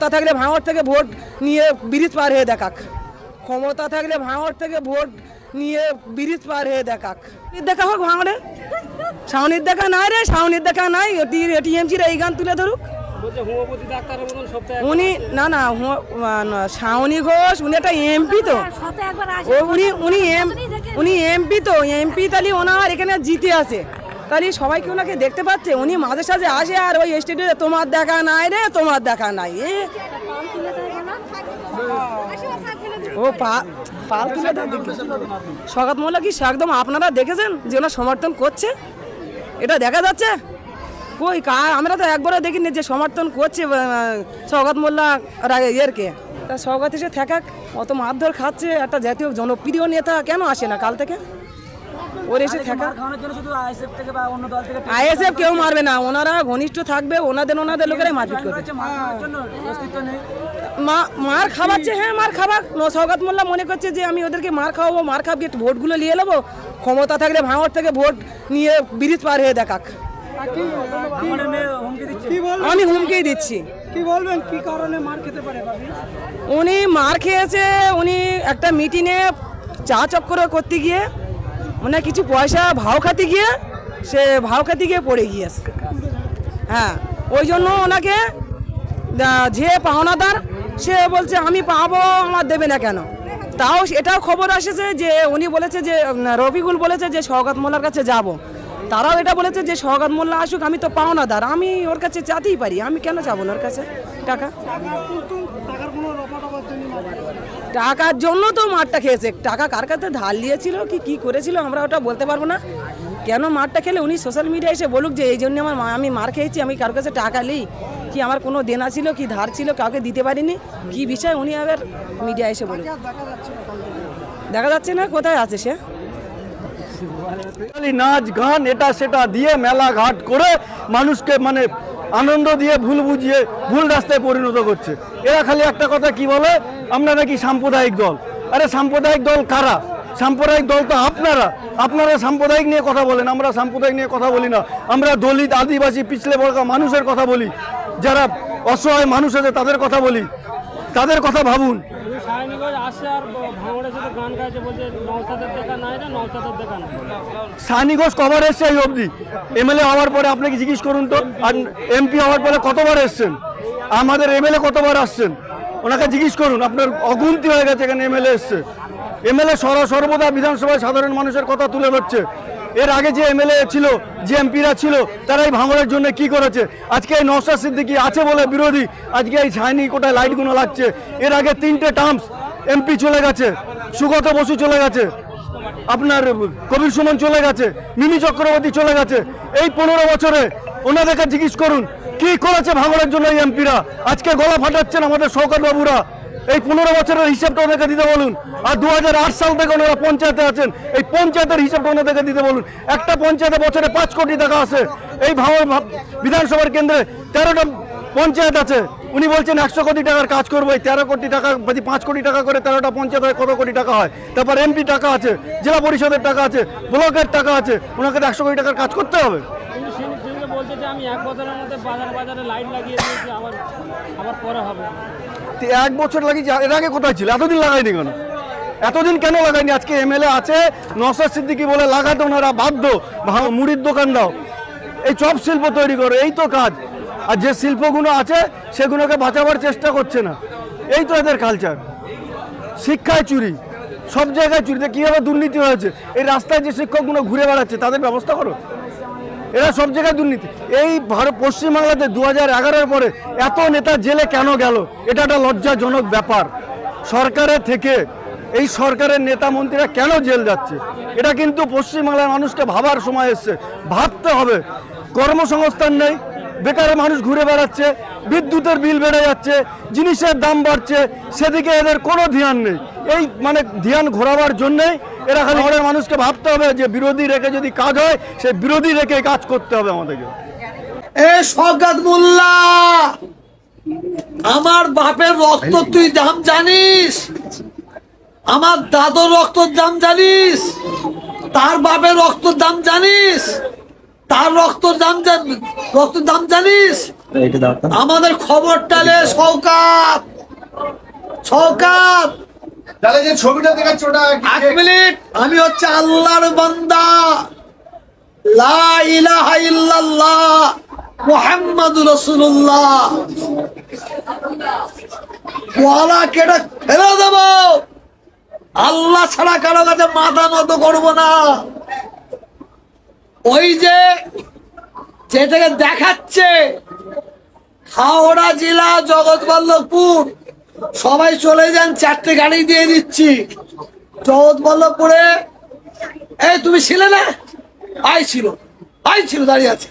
ক্ষমতা থাকলে ভাঙড় থেকে ভোট নিয়ে ব্রিজ পার হয়ে দেখাক। ক্ষমতা থাকলে ভাঙড় থেকে ভোট নিয়ে ব্রিজ পার হয়ে দেখাক। এর দেখা হোক ভাঙড়ে সাউনির দেখা নাই রে সাউনির দেখা নাই। টিএমসির এই গান তুলে ধরুক। উনি না না হো- না, শাওনি ঘোষ উনি একটা এমপি তো। ও উনি উনি এম উনি এমপি তো এমপি তাহলে ওনার এখানে জিতে আছে। তাহলে সবাই কি ওনাকে দেখতে পাচ্ছে, উনি মাঝে সাঝে আসে আর ওই স্টেডিয়ামে তোমার দেখা নাই রে, তোমার দেখা নাই। ও পা, পাল তুলে। সগাত মোল্লা কি একদম আপনারা দেখেছেন যে ওনার সমর্থন করছে? এটা দেখা যাচ্ছে? কই, কার? আমরা তো একবারও দেখিনি যে সমর্থন করছে সৌগত মোল্লা ইয়েরকে তা সৌগত এসে থাকাক, অত মারধর খাচ্ছে, একটা জাতীয় জনপ্রিয় নেতা কেন আসে না কাল থেকে? ওর এসে থাকা। খাওয়ানোর জন্য শুধু আইএসএফ থেকে বা অন্য দল থেকে আইএসএফ কেউ মারবে না ওনারা ঘনিষ্ঠ থাকবে ওনাদের ওনাদের লোকেরাই মারপিট করবে। মা মার খাওয়াচ্ছে হ্যাঁ মার খাবার সৌগত মোল্লা মনে করছে যে আমি ওদেরকে মার খাওয়াবো মার খাবি ভোটগুলো নিয়ে নেব। ক্ষমতা থাকলে ভাঙড় থেকে ভোট নিয়ে ব্রিজ পার হয়ে দেখাক। হুমকি আমি হুমকেই দিচ্ছি। কি বলবেন? কি কারণে মার খেতে পারে উনি মার খেয়েছে উনি একটা মিটিংয়ে চা চক্কর করতে গিয়ে মানে কিছু পয়সা ভাও খাতে গিয়ে, সে ভাও খাতে গিয়ে পড়ে গিয়েছে। হ্যাঁ ওই জন্য ওনাকে যে পাওনাদার, সে বলছে, আমি পাবো, আমার দেবে না কেন? তাও এটাও খবর আসেছে যে, উনি বলেছে যে রফিকুল বলেছে যে সৌগাত মোল্লার কাছে যাব। তারাও এটা বলেছে যে সৌগাত মোল্লা আসুক, আমি তো পাওনাদার, আমি ওর কাছে চাতেই পারি, আমি কেন যাব না ওর কাছে? টাকা। টাকার জন্য তো মারটা খেয়েছে। টাকা কার কাছে ধার নিয়েছিল, কি কি করেছিল আমরা ওটা বলতে পারব না। কেন মারটা খেলে? উনি সোশ্যাল মিডিয়া এসে বলুক যে, এই জন্য আমার আমি মার খেয়েছি, আমি কার কাছে টাকা নিই। কি আমার কোনো দেনা ছিল, কি ধার ছিল, কাউকে দিতে পারিনি? কি বিষয়? উনি আবার মিডিয়া এসে বলুক। দেখা যাচ্ছে না কোথায় আছে সে? নাচ গান, এটা সেটা দিয়ে মেলা ঘাট করে মানুষকে মানে আনন্দ দিয়ে ভুল বুঝিয়ে ভুল রাস্তায় পরিণত করছে। এরা খালি একটা কথা কি বলে? আমরা নাকি সাম্প্রদায়িক দল। আরে সাম্প্রদায়িক দল কারা? সাম্প্রদায়িক দল তো আপনারা। আপনারা সাম্প্রদায়িক নিয়ে কথা বলেন। আমরা সাম্প্রদায়িক নিয়ে কথা বলি না। আমরা দলিত, আদিবাসী, পিছলে বর্গ মানুষের কথা বলি। যারা অসহায় মানুষ আছে তাদের কথা বলি। তাদের কথা ভাবুন। সানি ঘোষ কবার এসছে এই অবধি? এমএলএ হওয়ার পরে আপনাকে জিজ্ঞেস করুন তো? আর এমপি হওয়ার পরে কতবার এসছেন? আমাদের এমএলএ কতবার আসছেন? ওনাকে জিজ্ঞেস করুন, আপনার অগুন্তি হয়ে গেছে এখানে এমএলএ এসছে। এমএলএ সর্বদা বিধানসভায় সাধারণ মানুষের কথা তুলে ধরছে। এর আগে যে এমএলএ ছিল, যে এমপিরা ছিল, তারা এই ভাঙড়ের জন্য কি করেছে? আজকে এই নওশাদ সিদ্দিকি আছে বলে বিরোধী, আজকে এই ছাইনি কোটায় লাইটগুলো লাগছে। এর আগে তিনটে টার্মস এমপি চলে গেছে। সুগত বসু চলে গেছে। আপনার কবির সুমন চলে গেছে মিনি চক্রবর্তী চলে গেছে। এই পনেরো বছরে ওনাদেরকে জিজ্ঞেস করুন, কি করেছে ভাঙড়ের জন্য এই এমপিরা? আজকে গলা ফাটাচ্ছেন আমাদের শওকত বাবুরা। এই পনেরো বছরের হিসাবটা ওনাকে দিতে বলুন। আর দু হাজার আট সাল থেকে ওনারা পঞ্চায়েতে আছেন, এই পঞ্চায়েতের হিসাবটা ওনাদেরকে দিতে বলুন। একটা পঞ্চায়েতে বছরে পাঁচ কোটি টাকা আছে। এই ভাঙড় বিধানসভার কেন্দ্রে তেরোটা পঞ্চায়েত আছে। উনি বলছেন একশো কোটি টাকার কাজ করব এই তেরো কোটি টাকা যদি পাঁচ কোটি টাকা করে তেরোটা পঞ্চায়েত হয় কত কোটি টাকা হয়? তারপর এমপি টাকা আছে জেলা পরিষদের টাকা আছে ব্লকের টাকা আছে ওনাকে তো একশো কোটি টাকার কাজ করতে হবে। এক বছর লাগিয়েছে এর আগে কোথায় ছিল? এতদিন লাগায়নি কেন? এতদিন কেন লাগায়নি? আজকে এমএলএ আছে নসাদ সিদ্দিকি বলে লাগাতে ওনারা বাধ্য মুড়ির দোকান দাও। এই চপ শিল্প তৈরি করো এই তো কাজ। আর যে শিল্পগুলো আছে, সেগুলোকে বাঁচাবার চেষ্টা করছে না। এই তো এদের কালচার শিক্ষায় চুরি। সব জায়গায় চুরিতে কীভাবে দুর্নীতি হয়েছে? এই রাস্তায় যে শিক্ষকগুলো ঘুরে বেড়াচ্ছে, তাদের ব্যবস্থা করো। এরা সব জায়গায় দুর্নীতি। এই ভারত পশ্চিমবাংলাতে দু হাজার এগারোর পরে এত নেতা জেলে কেন গেল? এটা একটা লজ্জাজনক ব্যাপার। সরকারের থেকে এই সরকারের নেতা মন্ত্রীরা কেন জেল যাচ্ছে? এটা কিন্তু পশ্চিমবাংলার মানুষকে ভাবার সময় এসছে। ভাবতে হবে। কর্মসংস্থান নেই। বেকার মানুষ ঘুরে বেড়াচ্ছে বিদ্যুতের বিল বেড়ে যাচ্ছে জিনিসের দাম বাড়ছে সেদিকে এদের কোনো ধ্যান নেই। এই মানে ধ্যান ঘোরাবার জন্যেই এরা খালি শহরের মানুষকে ভাবতে হবে যে বিরোধী রেখে যদি কাজ হয় সেই বিরোধী রেখে কাজ করতে হবে আমাদেরকে। এ সগাত মোল্লা আমার বাপের রক্ত তুই দাম জানিস? আমার দাদুর রক্তর দাম জানিস? তার বাপের রক্তর দাম জানিস? তার রক্ত দাম জান রক্ত দাম জানিস? আমাদের খবরটা লে সৌকাত সৌকাত তাহলে যে ছবিটা দেখাচ্ছ ওটা এক মিনিট আমি হচ্ছে আল্লাহর বান্দা। লা ইলাহা ইল্লাল্লাহ মুহাম্মাদুর রাসূলুল্লাহ। ওয়ালা কেটে ফেলে দেব। আল্লাহ ছাড়া কারও কাছে মাথা নত করব না। ওই যে যেটাকে দেখাচ্ছে, হাওড়া জেলা জগৎবল্লভপুর। সবাই চলে যান, চারটে গাড়ি দিয়ে দিচ্ছি। জগৎবল্লভপুরে, এই তুমি ছিলে না? আই ছিল আই ছিল, দাঁড়িয়ে আছে।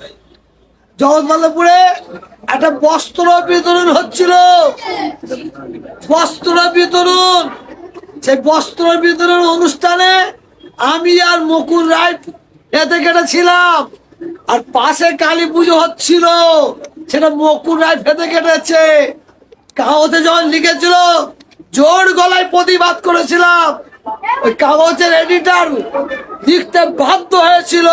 জগৎবল্লভপুরে একটা বস্ত্র বিতরণ হচ্ছিল। বস্ত্র বিতরণ। সেই বস্ত্র বিতরণ অনুষ্ঠানে আমি আর মুকুল রায় এতে কেটে ছিলাম। আর পাশে কালী পুজো হচ্ছিল, সেটা মকুর রায় ফেতে কেটেছে। কাগজে যখন লিখেছিল, জোর গলায় প্রতিবাদ করেছিলাম। ওই কাগজের এডিটার লিখতে বাধ্য হয়েছিল।